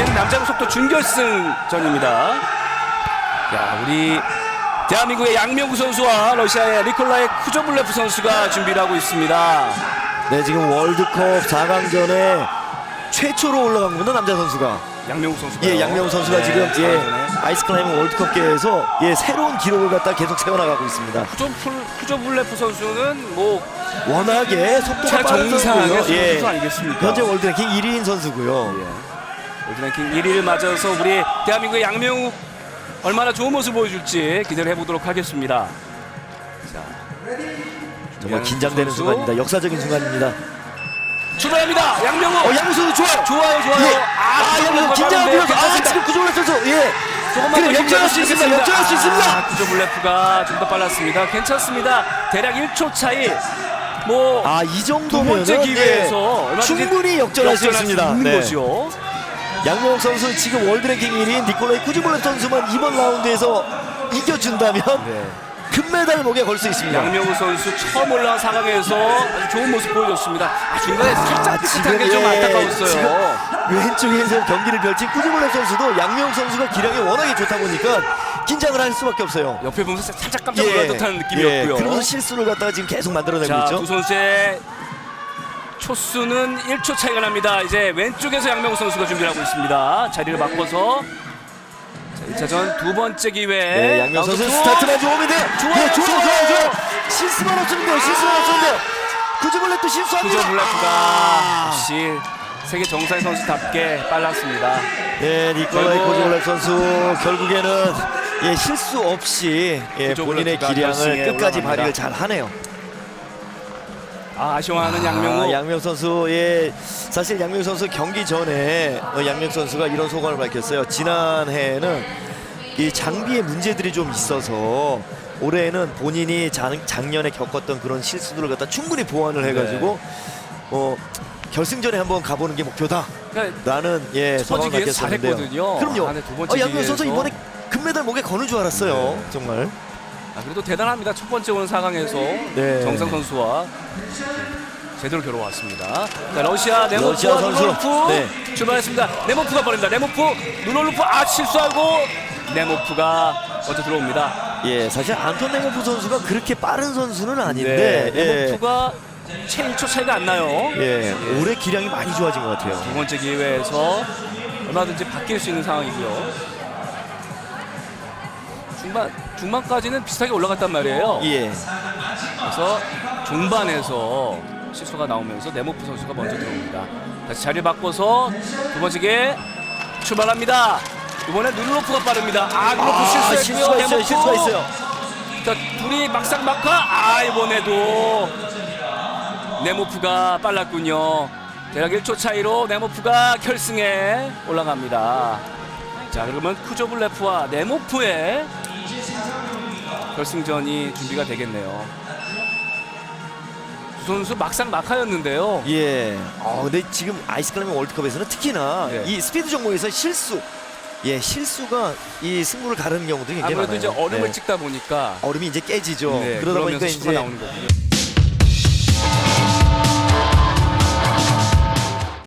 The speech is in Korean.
이어진 남자 속도 준결승전입니다. 야, 우리 대한민국의 양명구 선수와 러시아의 니콜라이 쿠조블레프 선수가 준비를 하고 있습니다. 네, 지금 월드컵 4강전에 최초로 올라간 겁니다, 남자 선수가. 양명구 선수가. 예, 양명우 선수가 지금 예, 아이스 클라이밍 월드컵계에서 예, 새로운 기록을 갖다 계속 세워나가고 있습니다. 쿠조풀, 쿠조블레프 선수는 뭐 워낙에 속도가 빠른 최정상의 선수고요. 예, 선수 아니겠습니까? 현재 월드 랭킹 1위인 선수고요. 예. 월드랭킹 1위를 맞아서 우리 대한민국의 양명우 얼마나 좋은 모습 보여줄지 기대를 해보도록 하겠습니다. 자, 정말 긴장되는 선수. 순간입니다. 역사적인 순간입니다. 출발합니다. 양명우. 어, 양우 선수 좋아요. 좋아요, 좋아요. 예. 아, 아, 양우 긴장을 풀어서 아. 지금 구조를 선수 예. 조금만 그래, 더 역전할 수 있습니다. 역전할 수 있습니다. 아, 구조 블레프가 좀 더 빨랐습니다. 괜찮습니다. 대략 1초 차이. 뭐 아, 이두 정도면 번째 기회에서 얼마든지 충분히 역전할 수 있습니다. 있는 네. 거죠. 양명욱 선수 지금 월드 랭킹 1위인 니콜라이 쿠즈볼레 선수만 이번 라운드에서 이겨준다면 금메달 목에 걸 수 있습니다. 양명우 선수 처음 올라온 4강에서 아주 좋은 모습 보여줬습니다. 아, 중간에 살짝 삐끗한 게좀 예, 안타까웠어요. 지금 왼쪽에서 경기를 펼친 쿠즈볼레 선수도 양명욱 선수가 기량이 워낙에 좋다 보니까 긴장을 할 수밖에 없어요. 옆에 보면서 살짝 깜짝 놀란 듯한 느낌이었고요. 예, 그러면서 실수를 갖다가 지금 계속 만들어내고 자, 있죠. 두 선수의 초수는 1초 차이가 납니다. 이제 왼쪽에서 양명우 선수가 준비를 하고 있습니다. 자리를 바꿔서 자, 1차전 두 번째 기회. 네, 양명 선수. 스타트만 좋으면. 좋아요, 예, 좋아요, 좋아요. 좋아요. 실수만 없으면 돼요. 실수만 없으면 돼요. 쿠즈볼레 또 실수합니다. 구조 블랙가 역시 세계 정상의 선수답게 빨랐습니다. 네, 니콜라이 코즈볼레 선수 결국에는 예, 실수 없이 예, 본인의 기량을 끝까지. 발휘를 잘 하네요. 아, 아쉬워하는 양명우. 아, 양명 선수 예 사실 양명 선수 경기 전에 어, 양명 선수가 이런 소감을 밝혔어요. 지난해에는 이 장비에 문제들이 좀 있어서 올해는 본인이 작, 작년에 겪었던 그런 실수들을 갖다 충분히 보완을 해가지고 어 결승전에 한번 가보는 게 목표다. 그러니까 라는 예 첫 번째 소감을 기회에 밝혔었는데요. 잘했거든요. 그럼요. 아, 네, 두 번째 어, 양명 선수 기회에서. 이번에 금메달 목에 거는 줄 알았어요. 네. 정말. 아, 그래도 대단합니다. 첫 번째 오는 4강에서 네. 정상 선수와 제대로 겨뤄왔습니다. 자, 러시아 네모프와 러시아 선수. 누놀루프 네. 출발했습니다. 네모프가 버립니다. 네모프, 누놀루프 아 실수하고 네모프가 먼저 들어옵니다. 예, 사실 안톤 네모프 선수가 그렇게 빠른 선수는 아닌데 네, 예. 네모프가 채 1초 차이가 안 나요. 예, 올해 기량이 많이 좋아진 것 같아요. 두 번째 기회에서 얼마든지 바뀔 수 있는 상황이고요. 중반 중반까지는 비슷하게 올라갔단 말이에요. 예. 그래서 중반에서 실수가 나오면서 네모프 선수가 먼저 들어옵니다. 다시 자리 바꿔서 두 번째 게 출발합니다. 이번에 누르로프가 빠릅니다. 아, 누르로프 아, 실수했고요. 실수가 있어요. 네모프. 실수가 있어요. 자, 둘이 막상 막하. 아, 이번에도 네모프가 빨랐군요. 대략 1초 차이로 네모프가 결승에 올라갑니다. 자, 그러면 쿠조블레프와 네모프의 결승전이 준비가 되겠네요. 두 선수 막상 막하였는데요. 예. 어, 근데 지금 아이스 클라이밍 월드컵에서는 특히나 네. 이 스피드 종목에서 실수, 예, 실수가 이 승부를 가르는 경우도 굉장히 아무래도 많아요. 이제 얼음을 네. 찍다 보니까 얼음이 이제 깨지죠. 네, 그러다 보니까 그러면서 이제 나오는 거군요.